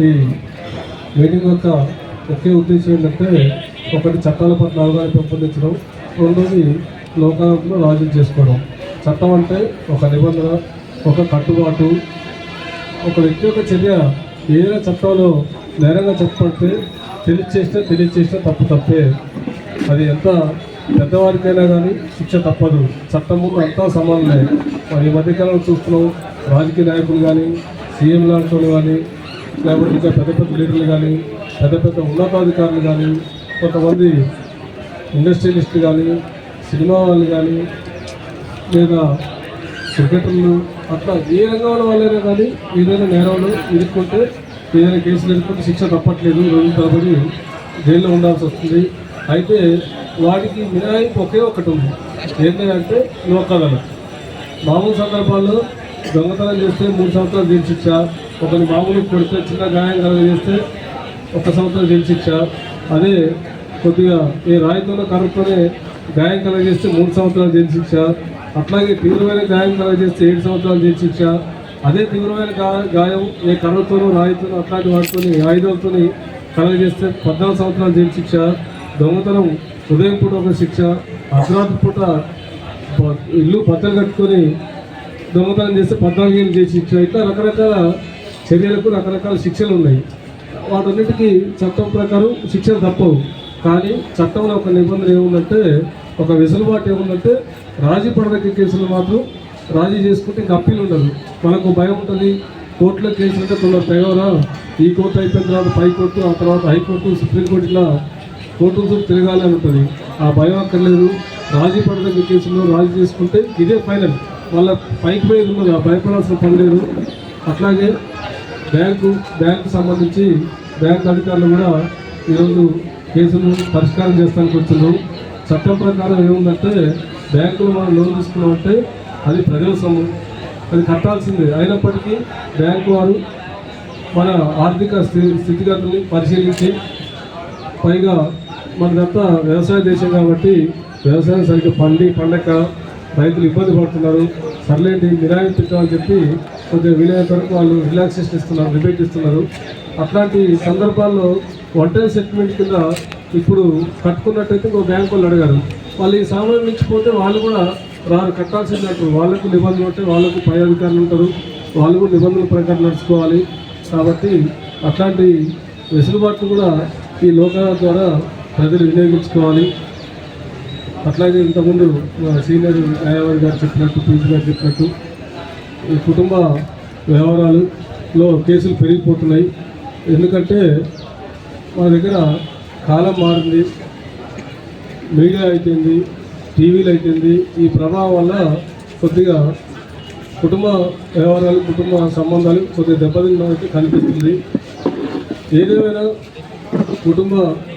ఈ మీటింగ్ యొక్క ముఖ్య ఉద్దేశం ఏంటంటే ఒకటి చట్టాల పట్ల అవగాహన పెంపొందించడం రెండోది లోకాలను రాజీ చేసుకోవడం. చట్టం అంటే ఒక నిబంధన ఒక కట్టుబాటు. ఒక వ్యక్తి యొక్క చర్య ఏదైనా చట్టంలో నేరంగా చెప్పబడితే తెలియచేస్తే తెలియచేస్తే తప్పు తప్పే. అది ఎంత పెద్దవారికైనా కానీ శిక్ష తప్పదు. చట్టం ముందు అంతా సమానమే. మరి ఈ మధ్యకాలంలో చూస్తున్నాం రాజకీయ నాయకులు కానీ సీఎం లాంటి వాళ్ళు కానీ లేకపోతే ఇంకా పెద్ద పెద్ద లీడర్లు కానీ పెద్ద పెద్ద ఉన్నతాధికారులు కానీ కొంతమంది ఇండస్ట్రియలిస్టులు కానీ సినిమా వాళ్ళు కానీ లేదా క్రికెటర్లు అట్లా ఏ రంగంలో వాళ్ళైనా కానీ ఏదైనా నేరాలు ఎదుర్కొంటే ఏదైనా కేసులు ఎదుర్కొంటే శిక్ష తప్పట్లేదు. రోజుల తరబడి జైల్లో ఉండాల్సి వస్తుంది. అయితే వాటికి మినహాయింపు ఒకే ఒకటి ఉంది. ఏంటంటే లోకాలలో మామూలు సందర్భాల్లో దొంగతనం చేస్తే మూడు సంవత్సరాలు జైలు శిక్ష ఒకరిని మామూలు కొడితే చిన్న గాయం కలగజేస్తే ఒక సంవత్సరం జైలు శిక్ష అదే కొద్దిగా ఈ రాయితోనో కరుపుతోనే గాయం కలగజేస్తే మూడు సంవత్సరాలు జైలు శిక్ష అట్లాగే తీవ్రమైన గాయం కలగజేస్తే ఏడు సంవత్సరాలు జైలు శిక్ష అదే తీవ్రమైన గాయం ఏ కర్రతోనూ రాయితోనూ అట్లాంటి వాటితోని ఆయుధాలతోని కలగజేస్తే పద్నాలుగు సంవత్సరాలు జైలు శిక్ష దొంగతనం ఉదయం పూట ఒక శిక్ష అర్ధరాత్రి పూట ప- ఇల్లు బద్దలు కట్టుకొని దొంగతనం చేస్తే పద్నాలుగు ఏళ్ళు చేసి ఇట్లా రకరకాల చర్యలకు రకరకాల శిక్షలు ఉన్నాయి. వాటన్నిటికీ చట్టం ప్రకారం శిక్షలు తప్పవు. కానీ చట్టంలో ఒక నిబంధన ఏముందంటే ఒక వెసులుబాటు ఏముందంటే రాజీ పడదగ్గ కేసులు మాత్రం రాజీ చేసుకుంటే ఇంకా ఉండదు. మనకు భయం ఉంటుంది. కోర్టులో కేసులు అంటే కొందరు తెగవరా? ఈ కోర్టు అయిపోయిన తర్వాత పై కోర్టు ఆ తర్వాత హైకోర్టు సుప్రీంకోర్టు ఇలా కోర్టు తిరగాలి అని ఉంటుంది. ఆ భయం అక్కర్లేదు. రాజీ పడదగ్గ కేసుల్లో రాజీ చేసుకుంటే ఇదే ఫైనల్. వాళ్ళ పైకి పోయి ఉన్నది ఆ భయపడాల్సిన పని లేదు. అట్లాగే బ్యాంకు బ్యాంకు సంబంధించి బ్యాంక్ అధికారులు కూడా ఈరోజు కేసులు పరిష్కారం చేస్తానికి వచ్చినాం చట్టం ప్రకారం ఏముందంటే బ్యాంకులు మనం లోన్ తీసుకున్నామంటే అది ప్రజల సొమ్ము. అది కట్టాల్సిందే. అయినప్పటికీ బ్యాంకు వారు మన ఆర్థిక స్థితిగతుల్ని పరిశీలించి పైగా మనదంతా వ్యవసాయ దేశం కాబట్టి వ్యవసాయం సరిగ్గా పండి పండక రైతులు ఇబ్బంది పడుతున్నారు. సర్లేంటి మిరాయింపు ఇద్దామని చెప్పి కొద్దిగా వీలైనంత వరకు వాళ్ళు రిలాక్సేషన్ ఇస్తున్నారు రిబేట్ ఇస్తున్నారు అట్లాంటి సందర్భాల్లో వన్ సెటిల్మెంట్ కింద ఇప్పుడు కట్టుకున్నట్టయితే ఇంకో బ్యాంక్ వాళ్ళు అడిగారు. వాళ్ళు ఈ సామాన్యం ఇచ్చిపోతే వాళ్ళు కూడా రారు కట్టాల్సింది వాళ్ళకు నిబంధనలు ఉంటాయి వాళ్ళకు పై అధికారులు ఉంటారు. వాళ్ళు కూడా నిబంధనల ప్రకారం నడుచుకోవాలి. కాబట్టి అట్లాంటి వెసులుబాట్లు కూడా ఈ లోకాల ద్వారా ప్రజలు వినియోగించుకోవాలి. అట్లాగే ఇంతకుముందు సీనియర్ న్యాయవాది గారు చెప్పినట్టు పీజీ గారు చెప్పినట్టు కుటుంబ వ్యవహారాలులో కేసులు పెరిగిపోతున్నాయి. ఎందుకంటే మా దగ్గర కాలం మారింది మీడియా అయిపోయింది టీవీలు అయిపోయింది ఈ ప్రభావం వల్ల కొద్దిగా కుటుంబ వ్యవహారాలు కుటుంబ సంబంధాలు కొద్దిగా దెబ్బతిన్నట్టు కనిపిస్తుంది. ఏదేమైనా కుటుంబ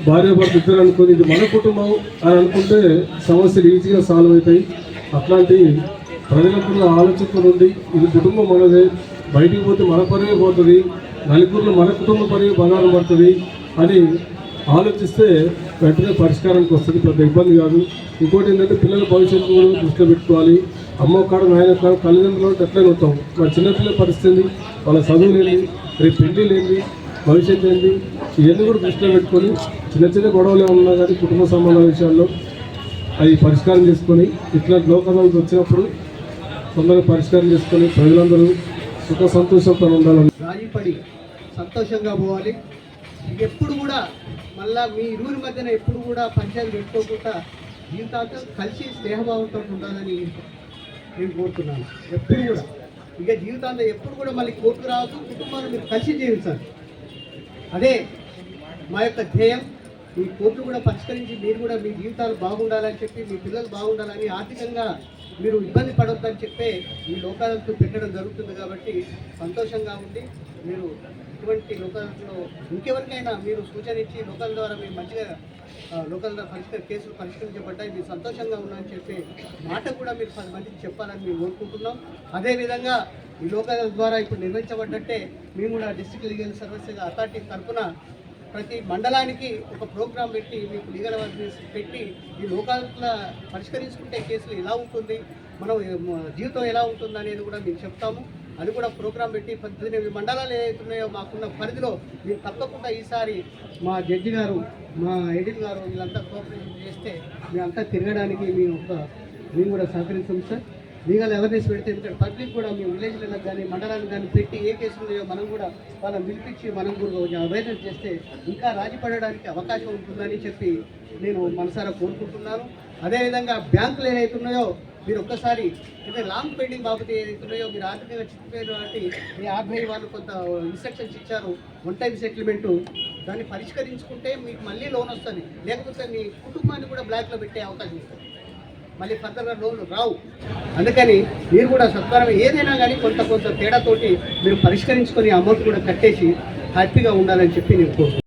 భార్య భర్త ఇద్దరు అనుకుని ఇది మన కుటుంబం అని అనుకుంటే సమస్యలు ఈజీగా సాల్వ్ అవుతాయి. అట్లాంటి ప్రజలకు ఆలోచన నుండి ఇది కుటుంబం మనదే బయటికి పోతే మన పరువే పోతుంది నలుగురిలో మన కుటుంబ పరువే బంగారం పడుతుంది అని ఆలోచిస్తే వెంటనే పరిష్కారానికి వస్తుంది పెద్ద ఇబ్బంది కాదు. ఇంకోటి ఏంటంటే పిల్లల భవిష్యత్తు కూడా దృష్టిలో పెట్టుకోవాలి. అమ్మ కాడ నాయన కాడ తల్లిదండ్రులు ఎట్లనే ఉంటాం. మన చిన్నపిల్లల పరిస్థితి వాళ్ళ చదువు లేని రేపు పెళ్ళి లేని భవిష్యత్తు ఏంటి ఇవన్నీ కూడా దృష్టిలో పెట్టుకొని చిన్న చిన్న గొడవలు ఉన్నా కానీ కుటుంబ సంబంధాల విషయాల్లో అవి పరిష్కారం చేసుకొని ఇట్లా లోకదాలకు వచ్చినప్పుడు తొందరగా పరిష్కారం చేసుకొని ప్రజలందరూ సుఖ సంతోషంతో ఉండాలని. రాజీపడి సంతోషంగా పోవాలి. ఎప్పుడు కూడా మళ్ళా మీ ఇరువురి మధ్యన ఎప్పుడు కూడా పంచాయతీ పెట్టుకోకుండా జీవితాంతం కలిసి స్నేహభావంతో ఉండాలని నేను కోరుతున్నాను. ఎప్పుడు కూడా. ఇక జీవితాంతం ఎప్పుడు కూడా మళ్ళీ కోర్టు రావద్దు కుటుంబాన్ని మీరు కలిసి జీవించాలి. అదే మా యొక్క ధ్యేయం. ఈ కోర్టు కూడా పరిష్కరించి మీరు కూడా మీ జీవితాలు బాగుండాలని చెప్పి మీ పిల్లలు బాగుండాలని ఆర్థికంగా మీరు ఇబ్బంది పడొద్దని చెప్పే ఈ లోకాలకు పెట్టడం జరుగుతుంది కాబట్టి సంతోషంగా ఉండి మీరు ఇటువంటి లోకాలలో ఇంకెవరికైనా మీరు సూచన ఇచ్చి లోకల ద్వారా మీరు మంచిగా ఆ, లోకల్ కేసులు పరిష్కరించబడ్డాయి మీరు సంతోషంగా ఉన్నారని చెప్పే మాట కూడా మీరు పది మందికి చెప్పాలని మేము కోరుకుంటున్నాం. అదేవిధంగా ఈ లోకాల ద్వారా ఇప్పుడు నిర్వహించబడ్డట్టే మేము కూడా డిస్ట్రిక్ట్ లీగల్ సర్వీసెస్ అథారిటీ తరఫున ప్రతి మండలానికి ఒక ప్రోగ్రాం పెట్టి మీకు లీగల్ అవేర్నెస్ పెట్టి ఈ లోకాల పరిష్కరించుకుంటే కేసులు ఎలా ఉంటుంది మనం జీవితం ఎలా ఉంటుంది అనేది కూడా మీకు చెప్తాము. అది కూడా ప్రోగ్రాం పెట్టి పద్దెనిమిది మండలాలు ఏవైతున్నాయో మాకున్న పరిధిలో మీరు తప్పకుండా ఈసారి మా జడ్జి గారు మా ఎడిట్ గారు వీళ్ళంతా కోఆపరేషన్ చేస్తే మేమంతా తిరగడానికి మేము ఒక మేము కూడా సహకరిస్తాం సార్. లీగల్ అవేర్నెస్ పెడితే ఎందుకంటే పబ్లిక్ కూడా మీ విలేజ్లకు కానీ మండలానికి కానీ పెట్టి ఏ కేసులు ఉన్నాయో మనం కూడా వాళ్ళని పిలిపించి మనం కూడా అవేర్నెస్ చేస్తే ఇంకా రాజీ పడడానికి అవకాశం ఉంటుందని చెప్పి నేను మనసారా కోరుకుంటున్నాను. అదేవిధంగా బ్యాంకులు ఏవైతున్నాయో మీరు ఒక్కసారి అంటే లాంగ్ పెండింగ్ బాబు ఏదైతున్నాయో మీరు ఆర్థికంగా చిక్కిపోయారు కాబట్టి మీ ఆర్బీఐ వాళ్ళు కొంత ఇన్స్ట్రక్షన్స్ ఇచ్చారు వన్ టైం సెటిల్మెంట్ దాన్ని పరిష్కరించుకుంటే మీకు మళ్ళీ లోన్ వస్తుంది. లేకపోతే మీ కుటుంబాన్ని కూడా బ్లాక్లో పెట్టే అవకాశం ఉంటుంది మళ్ళీ ఫర్దర్గా లోన్లు రావు. అందుకని మీరు కూడా సత్వరం ఏదైనా కానీ కొంత కొంత తేడాతోటి మీరు పరిష్కరించుకొని అమౌంట్ కూడా కట్టేసి హ్యాపీగా ఉండాలని చెప్పి నేను కోరుకుంటున్నాను.